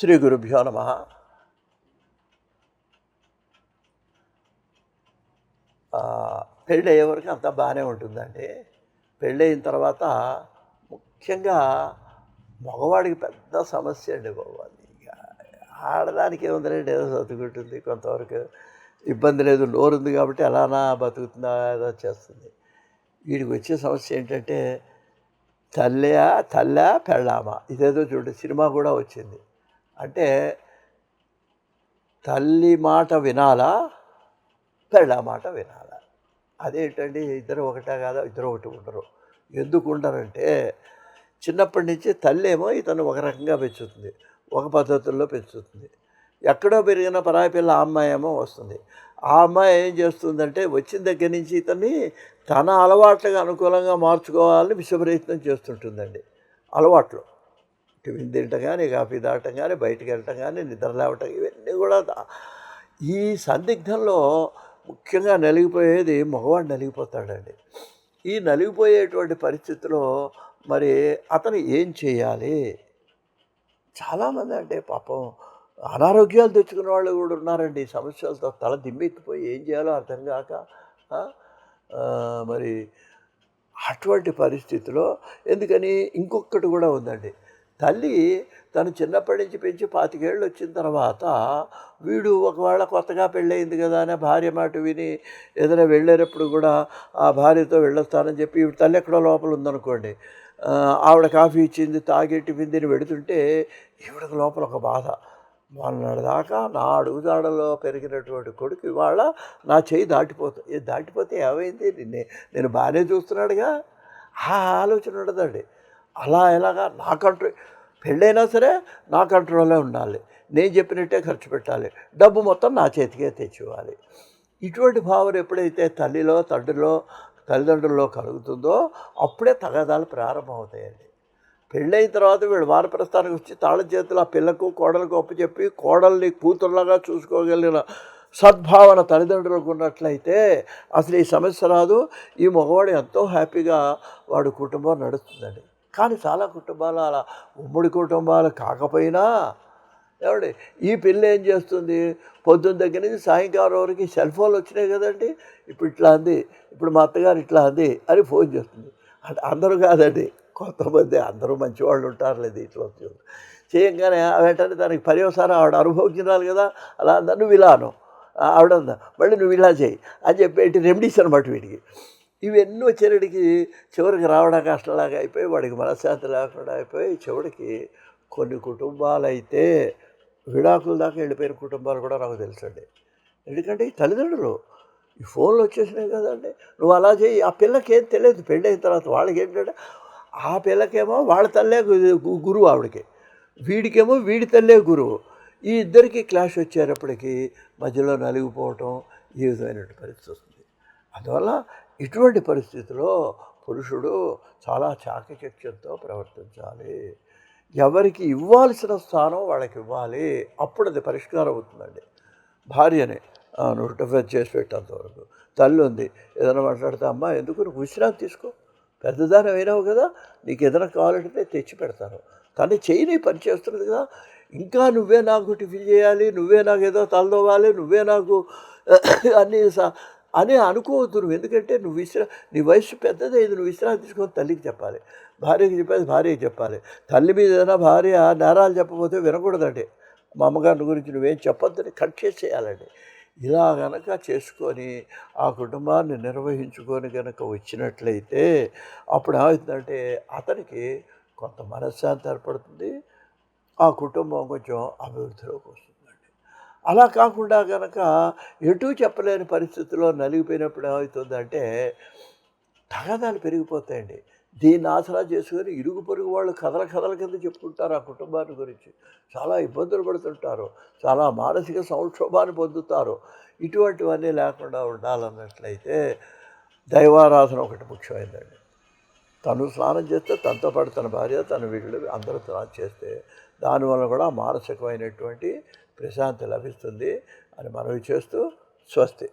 శ్రీ గురుభ్యో నమ. పెళ్ళి అయ్యే వరకు అంతా బాగానే ఉంటుందండి. పెళ్ళి అయిన తర్వాత ముఖ్యంగా మగవాడికి పెద్ద సమస్య అండి బాబు అది. ఆడదానికి ఏముందండి ఏదో చదువుకుంటుంది కొంతవరకు ఇబ్బంది లేదు నోరు ఉంది కాబట్టి ఎలానా బతుకుతుందా ఏదో చేస్తుంది. వీడికి వచ్చే సమస్య ఏంటంటే తల్లియా తల్లా పెళ్ళామా? ఇదేదో చూడండి సినిమా కూడా వచ్చింది. అంటే తల్లి మాట వినాలా? పెళ్ళ మాట వినాలా? అదేంటండి? ఇద్దరు ఒకటే కాదా? ఇద్దరు ఒకటి ఉండరు. ఎందుకు ఉండరంటే చిన్నప్పటి నుంచి తల్లి ఏమో ఇతను ఒక రకంగా పెంచుతుంది. ఒక పద్ధతుల్లో పెంచుతుంది. ఎక్కడో పెరిగిన పరాయి పిల్ల ఆ అమ్మాయి ఏమో వస్తుంది. ఆ అమ్మాయి ఏం చేస్తుందంటే వచ్చిన దగ్గర నుంచి ఇతన్ని తన అలవాట్లకు అనుకూలంగా మార్చుకోవాలని విశ్వప్రయత్నం చేస్తుంటుందండి. అలవాట్లు. టిఫిన్ తినటం కానీ కాఫీ తాగటం కానీ బయటికి వెళ్ళటం కానీ నిద్ర లేవటం ఇవన్నీ కూడా ఈ సందిగ్ధంలో ముఖ్యంగా నలిగిపోయేది మగవాడు నలిగిపోతాడండి. ఈ నలిగిపోయేటువంటి పరిస్థితిలో మరి అతను ఏం చేయాలి? చాలామంది అంటే పాపం అనారోగ్యాలు తెచ్చుకున్న వాళ్ళు కూడా ఉన్నారండి. ఈ సమస్యలతో తల దిమ్మెత్తిపోయి ఏం చేయాలో అర్థం కాక మరి అటువంటి పరిస్థితిలో ఎందుకని ఇంకొకటి కూడా ఉందండి. తల్లి తను చిన్నప్పటి నుంచి పెంచి పాతికేళ్ళు వచ్చిన తర్వాత వీడు ఒకవేళ కొత్తగా పెళ్ళయింది కదా అని భార్య మాట విని ఏదైనా వెళ్ళేటప్పుడు కూడా ఆ భార్యతో వెళ్ళొస్తానని చెప్పి తల్లి ఎక్కడో లోపల ఉందనుకోండి. ఆవిడ కాఫీ ఇచ్చింది తాగి టిఫిన్ తిని వెడుతుంటే ఈవిడకి లోపల ఒక బాధ. మొన్నటి దాకా నా అడుగుదాడలో పెరిగినటువంటి కొడుకు ఇవాళ నా చేయి దాటిపోతుంది ఇది దాటిపోతే ఏమైంది? నిన్నే నేను బాగానే చూస్తున్నాడుగా? ఆ ఆలోచన ఉండదండి. అలా ఎలాగా నా కంట్రోల్ పెళ్ళైనా సరే నా కంట్రోల్లో ఉండాలి. నేను చెప్పినట్టే ఖర్చు పెట్టాలి. డబ్బు మొత్తం నా చేతికే తెచ్చివ్వాలి ఇటువంటి భావన ఎప్పుడైతే తల్లిలో తండ్రిలో తల్లిదండ్రుల్లో కలుగుతుందో అప్పుడే తగాదాలు ప్రారంభమవుతాయండి. పెళ్ళైన తర్వాత వీళ్ళు వానప్రస్థానికి వచ్చి తాళ చేతులు ఆ పిల్లకు కోడలకు అప్పచెప్పి కోడల్ని కూతుర్లాగా చూసుకోగలిగిన సద్భావన తల్లిదండ్రులకు ఉన్నట్లయితే అసలు ఈ సమస్య రాదు. ఈ మగవాడు ఎంతో హ్యాపీగా వాడు కుటుంబం నడుస్తుందండి. కానీ చాలా కుటుంబాలు అలా ఉమ్మడి కుటుంబాలు కాకపోయినా ఏమండి ఈ పిల్ల ఏం చేస్తుంది? పొద్దున్న దగ్గర నుంచి సాయంకాలం వరకు సెల్ ఫోన్లు వచ్చినాయి కదండి. ఇప్పుడు ఇట్లా అంది ఇప్పుడు మా అత్తగారు ఇట్లా అంది అని ఫోన్ చేస్తుంది. అంటే అందరూ కాదండి కొంతమంది అందరూ మంచివాళ్ళు ఉంటారు లేదు ఇట్లా వచ్చి చేయంగానే వెంటనే దానికి పర్యవసారం ఆవిడ అనుభవించినారు కదా అలా అందా నువ్వు ఇలా అను. ఆవిడ అందా మళ్ళీ నువ్వు ఇలా చేయి. అని చెప్పి రెమెడీస్ అనమాట వీటికి ఇవన్నీ వచ్చేటికి చివరికి రావడం కష్టంలాగా అయిపోయి వాడికి మనశ్శాంతి లేకుండా అయిపోయి చివరికి కొన్ని కుటుంబాలు అయితే విడాకుల దాకా వెళ్ళిపోయిన కుటుంబాలు కూడా నాకు తెలుసండి. ఎందుకంటే ఈ తల్లిదండ్రులు ఈ ఫోన్లు వచ్చేసినాయి కదండి. నువ్వు అలా చేయి ఆ పిల్లకి ఏం తెలియదు. పెళ్ళి అయిన తర్వాత వాళ్ళకి ఏంటంటే ఆ పిల్లకేమో వాళ్ళ తల్లే గురువు ఆవిడకి. వీడికేమో వీడి తల్లే గురువు. ఈ ఇద్దరికి క్లాష్ వచ్చేటప్పటికి మధ్యలో నలిగిపోవటం ఈ విధమైనటువంటి పరిస్థితి వస్తుంది. అందువల్ల ఇటువంటి పరిస్థితిలో పురుషుడు చాలా చాకచక్యంతో ప్రవర్తించాలి. ఎవరికి ఇవ్వాల్సిన స్థానం వాళ్ళకి ఇవ్వాలి. అప్పుడు అది పరిష్కారం అవుతుందండి. భార్యని "ఆ, నువ్వు టిఫిన్ చేసి పెట్టేంత వరకు. తల్లి ఉంది ఏదైనా మాట్లాడితే అమ్మ ఎందుకు నువ్వు విశ్రాంతి తీసుకో? పెద్దదాని అయినావు కదా నీకు ఏదైనా కావాలంటే తెచ్చి పెడతాను. తను చేయని పని చేస్తున్నది కదా ఇంకా నువ్వే నాకు టిఫిన్ చేయాలి నువ్వే నాకు ఏదో తలదోవాలి నువ్వే నాకు అన్ని సా అని అనుకోవద్దు నువ్వు. ఎందుకంటే నువ్వు విశ్రా నీ వయసు పెద్దదే నువ్వు విశ్రాంతి తీసుకొని తల్లికి చెప్పాలి. భార్యకి చెప్పేది భార్యకి చెప్పాలి. తల్లి మీద ఏదైనా భార్య నేరాలు చెప్పకపోతే వినకూడదండి. మా అమ్మగారి గురించి నువ్వేం చెప్పొద్దని కట్ చేసేయాలండి. ఇలా గనక చేసుకొని ఆ కుటుంబాన్ని నిర్వహించుకొని కనుక వచ్చినట్లయితే అప్పుడు ఏమవుతుందంటే అతనికి కొంత మనశ్శాంతి ఏర్పడుతుంది. ఆ కుటుంబం కొంచెం అభివృద్ధిలోకి వస్తుంది. అలా కాకుండా కనుక ఎటూ చెప్పలేని పరిస్థితిలో నలిగిపోయినప్పుడు ఏమవుతుందంటే తగాదాలు పెరిగిపోతాయండి. దీన్ని ఆసరా చేసుకొని ఇరుగు పొరుగు వాళ్ళు కథల కథల కింద చెప్పుకుంటారు ఆ కుటుంబాన్ని గురించి. చాలా ఇబ్బందులు పడుతుంటారు. చాలా మానసిక సంక్షోభాన్ని పొందుతారు. ఇటువంటివన్నీ లేకుండా ఉండాలన్నట్లయితే దైవారాధన ఒకటి ముఖ్యమైందండి తను స్నానం చేస్తే తనతో పాటు తన భార్య తన వీళ్ళు అందరూ స్నానం చేస్తే దానివల్ల కూడా మానసికమైనటువంటి ప్రశాంతి లభిస్తుంది అని మనవి చేస్తూ స్వస్తి.